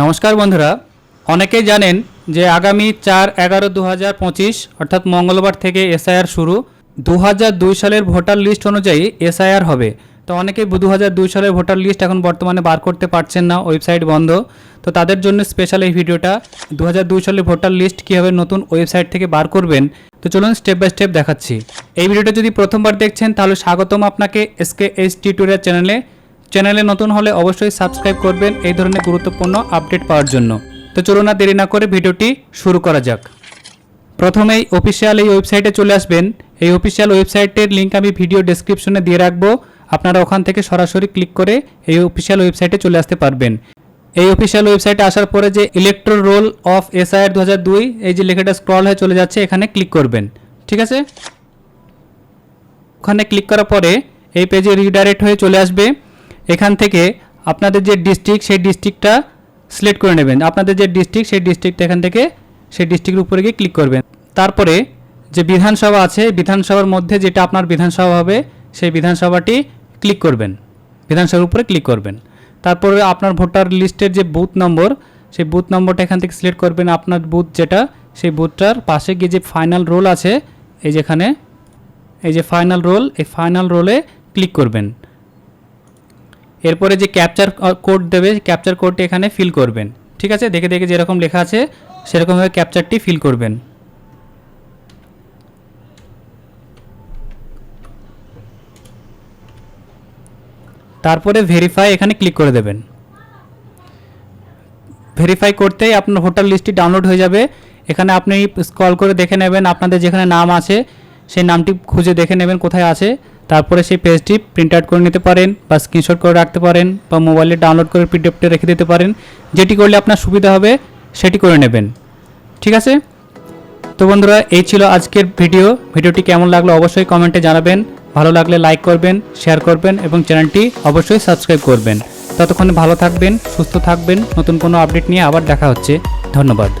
নমস্কার বন্ধুরা। অনেকেই জানেন যে আগামী চার এগারো দু হাজার পঁচিশ, অর্থাৎ মঙ্গলবার থেকে এসআইআর শুরু দু হাজার দুই সালের ভোটার লিস্ট অনুযায়ী এসআইআর হবে। তো অনেকেই দু হাজার দুই সালের ভোটার লিস্ট এখন বর্তমানে বার করতে পারছেন না, ওয়েবসাইট বন্ধ। তো তাদের জন্য স্পেশাল এই ভিডিওটা দু হাজার দুই সালের ভোটার লিস্ট কীভাবে নতুন ওয়েবসাইট থেকে বার করবেন? তো চলুন স্টেপ বাই স্টেপ দেখাচ্ছি। এই ভিডিওটা যদি প্রথমবার দেখছেন, তাহলে স্বাগতম আপনাকে এসকে এইচ টিউটোরিয়াল চ্যানেলে চ্যানেলে নতুন হলে অবশ্যই সাবস্ক্রাইব করবেন। এই ধরনের গুরুত্বপূর্ণ আপডেট পাওয়ার জন্য। তো চলুন না দেরি না করে ভিডিওটি শুরু করা যাক। প্রথমেই অফিসিয়াল এই ওয়েবসাইটে চলে আসবেন। এই অফিসিয়াল ওয়েবসাইটের লিঙ্ক আমি ভিডিও ডেসক্রিপশনে দিয়ে রাখব। আপনারা ওখান থেকে সরাসরি ক্লিক করে এই অফিসিয়াল ওয়েবসাইটে চলে আসতে পারবেন। এই অফিসিয়াল ওয়েবসাইটে আসার পরে যে ইলেকট্রো রোল অফ এসআইআর দু হাজার দুই, এই যে লেখাটা স্ক্রল হয়ে চলে যাচ্ছে, এখানে ক্লিক করবেন। ঠিক আছে? ওখানে ক্লিক করার পরে এই পেজে রিডাইরেক্ট হয়ে চলে আসবে। এখান থেকে আপনাদের যে ডিস্ট্রিক্ট সেই ডিস্ট্রিক্টটা সিলেক্ট করে নেবেন। আপনাদের যে ডিস্ট্রিক্ট সেই ডিস্ট্রিক্ট এখান থেকে সেই ডিস্ট্রিক্টের উপরে গিয়ে ক্লিক করবেন। তারপরে যে বিধানসভা আছে, বিধানসভার মধ্যে যেটা আপনার বিধানসভা হবে, সেই বিধানসভাটি ক্লিক করবেন। বিধানসভার উপরে ক্লিক করবেন। তারপরে আপনার ভোটার লিস্টের যে বুথ নম্বর সেই বুথ নম্বরটা এখান থেকে সিলেক্ট করবেন। আপনার বুথ যেটা, সেই বুথটার পাশে গিয়ে যে ফাইনাল রোল আছে, এই যেখানে, এই যে ফাইনাল রোল এই ফাইনাল রোলে ক্লিক করবেন। এরপরে যে ক্যাপচার কোড দেবে ক্যাপচার কোডটি এখানে ফিল করবেন। ঠিক আছে? দেখে দেখে যেরকম লেখা আছে, সেরকমভাবে ক্যাপচারটি ফিল করবেন। তারপরে ভেরিফাই এখানে ক্লিক করে দেবেন। ভেরিফাই করতেই আপনার ভোটার লিস্টটি ডাউনলোড হয়ে যাবে। এখানে আপনি স্ক্রল করে দেখে নেবেন, আপনাদের যেখানে নাম আছে, সেই নামটি খুঁজে দেখে নেবেন কোথায় আছে। তারপরে সেই পেজটি প্রিন্ট আউট করে নিতে পারেন বা স্ক্রিনশট করে রাখতে পারেন বা মোবাইলে ডাউনলোড করে পিডিএফটি রেখে দিতে পারেন। যেটি করলে আপনার সুবিধা হবে, সেটি করে নেবেন। ঠিক আছে? তো বন্ধুরা, এই ছিল আজকের ভিডিও। ভিডিওটি কেমন লাগল অবশ্যই কমেন্টে জানাবেন। ভালো লাগলে লাইক করবেন শেয়ার করবেন এবং চ্যানেলটি অবশ্যই সাবস্ক্রাইব করবেন। ততক্ষণে ভালো থাকবেন, সুস্থ থাকবেন। নতুন কোনো আপডেট নিয়ে আবার দেখা হচ্ছে। ধন্যবাদ।